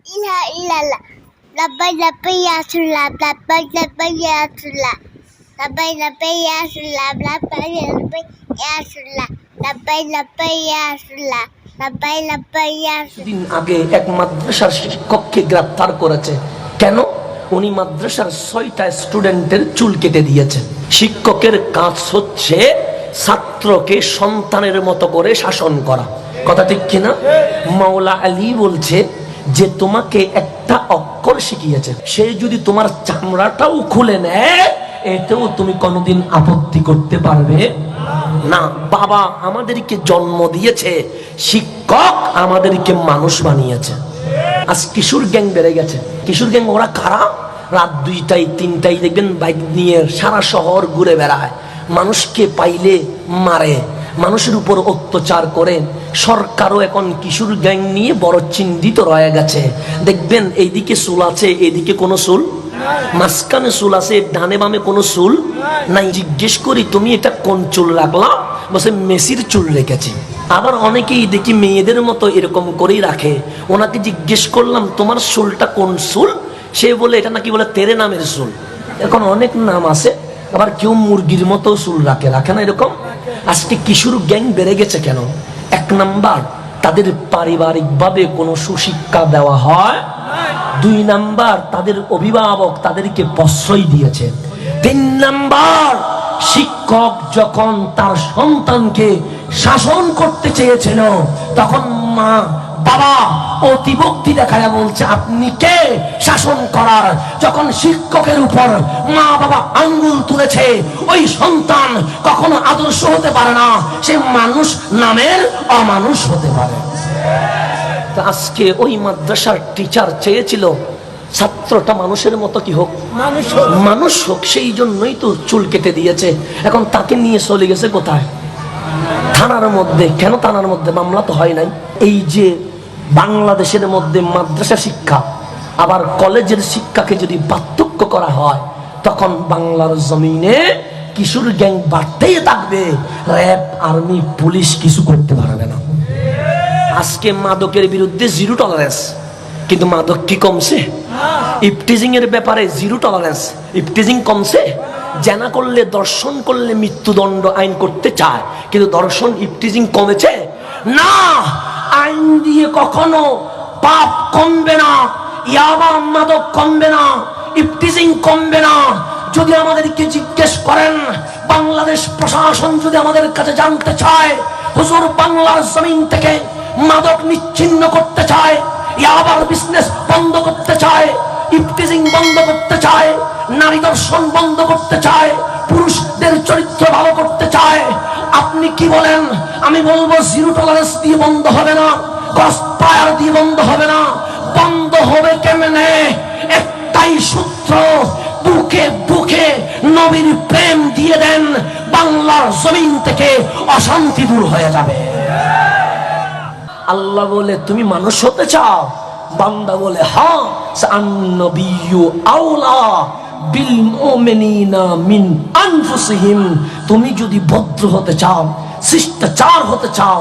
Labbaik labbaik ya Rasulullah. Labbaik labbaik ya Rasulullah. Labbaik labbaik ya Rasulullah. Labbaik labbaik ya Rasulullah. Labbaik labbaik ya Rasulullah. দিন আগে এক মাদ্রাসার শিক্ষককে গ্রেপ্তার করেছে কেন উনি মাদ্রাসার ছয়টা স্টুডেন্টের চুল কেটে দিয়েছেন শিক্ষকের কাজ হচ্ছে ছাত্রকে সন্তানের মতো করে শাসন করা কথা ঠিক কিনা মাওলা আলী বলছে যে তোমাকে একটা অক্ষর শিখিয়েছে, সে যদি তোমার চামড়াটাও খুলে নেয়, এতেও তুমি কোনোদিন আপত্তি করতে পারবে না। বাবা আমাদেরকে জন্ম দিয়েছে, শিক্ষক আমাদেরকে মানুষ বানিয়েছে। আজ কিশোর গ্যাং বেড়ে গেছে। কিশোর গ্যাং ওরা কারা? রাত দুইটাই তিনটাই দেখবেন বাইক নিয়ে সারা শহর ঘুরে বেড়ায়। মানুষকে পাইলে মারে। মানুষের উপর অত্যাচার করে সরকারও এখন কিশোর গ্যাং নিয়ে বড় চিন্তিত রয়ে গেছে। দেখবেন এইদিকে চুল আছে, এইদিকে কোনো চুল? মাঝখানে চুল আছে, ডানে বামে কোনো চুল? নাই, জিজ্ঞেস করি, তুমি এটা কোন চুল রাখলাম বসে মেসির চুল রেখেছি। আবার অনেকেই দেখি মেয়েদের মতো এরকম করেই রাখে। ওনাকে জিজ্ঞেস করলাম, তোমার চুলটা কোন চুল? সে বলে, এটা নাকি বলে তেরে নামের চুল। এখন অনেক নাম আছে, আবার কেউ মুরগির মতো চুল রাখে রাখে না এরকম? আজকে কিশোর গ্যাং বেড়ে গেছে কেন? এক নাম্বার, তাদের পারিবারিকভাবে কোনো সুশিক্ষা দেওয়া হয়? দুই নাম্বার, তাদের অভিভাবক তাদেরকে প্রশ্রয় দিয়েছে। তিন নাম্বার, শিক্ষক যখন তার সন্তানকে শাসন করতে চেয়েছিল, তখন মা বাবা অতিভক্তি দেখায় বলছে আপনি কে? শাসন করার। যখন শিক্ষকের উপর মা বাবা আঙ্গুল তুলেছে ওই সন্তান কখনো আদর্শ হতে পারে না সে মানুষ নামের অমানুষ হতে পারে। আজকে ওই মাদ্রাসার টিচার চেয়েছিল ছাত্রটা মানুষের মতো কি হোক। মানুষ হোক সেই জন্যই তো চুল কেটে দিয়েছে। এখন তাকে নিয়ে চলে গেছে কোথায়? থানার মধ্যে। কেন থানার মধ্যে? মামলা তো হয় নাই। এই যে বাংলাদেশের মধ্যে মাদ্রাসা শিক্ষা, আবার কলেজের শিক্ষাকে যদি পার্থক্য করা হয়, তখন বাংলার জমিনে কিশোর গ্যাং বাড়তেই থাকবে। র্যাব, আর্মি, পুলিশ কিছু করতে পারবে না। আজকে মাদকের বিরুদ্ধে জিরো টলারেন্স কিন্তু মাদক কি কমছে? ইফটিজিং এর ব্যাপারে জিরো টলারেন্স ইফটিজিং কমছে? জানা করলে, দর্শন করলে মৃত্যুদণ্ড আইন করতে চায়। কিন্তু দর্শন ইফটিজিং কমেছে? না! আইন দিয়ে কখনো পাপ কমবে না ইয়াবা মাদক কমবে না ইফটিজিং কমবে না। যদি আমাদেরকে জিজ্ঞেস করেন, বাংলাদেশ প্রশাসন যদি আমাদের কাছে জানতে চায়, হুজুর বাংলার জমিন থেকে মাদক নিচ্ছিন্ন করতে চায়, ইয়াবার বিজনেস বন্ধ করতে চায় ইফটিজিং বন্ধ করতে চায়, নারী দর্শন বন্ধ করতে চায়, পুরুষদের চরিত্র ভালো করতে চায়, আপনি কি বলেন? আমি বলব জিরো টলারেন্স দিয়ে বন্ধ হবে না। কসপায়ার দিয়ে বন্ধ হবে না। বন্ধ হবে কেমনে? একটাই সূত্র, বুকে বুকে নবীর প্রেম দিয়ে দেন, বাংলার জমিন থেকে অশান্তি দূর হয়ে যাবে। আল্লাহ বলে, তুমি মানুষ হতে চাও? বান্দা বলে হ্যাঁ। আউলা বিল মিন আনফুসিহিম। তুমি যদি ভদ্র হতে চাও শিষ্টাচার হতে চাও,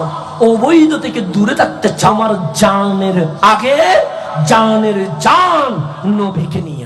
অবৈধ থেকে দূরে থাকতে চাও। আমার জানের আগে জানের জান নবীকে নিয়ে।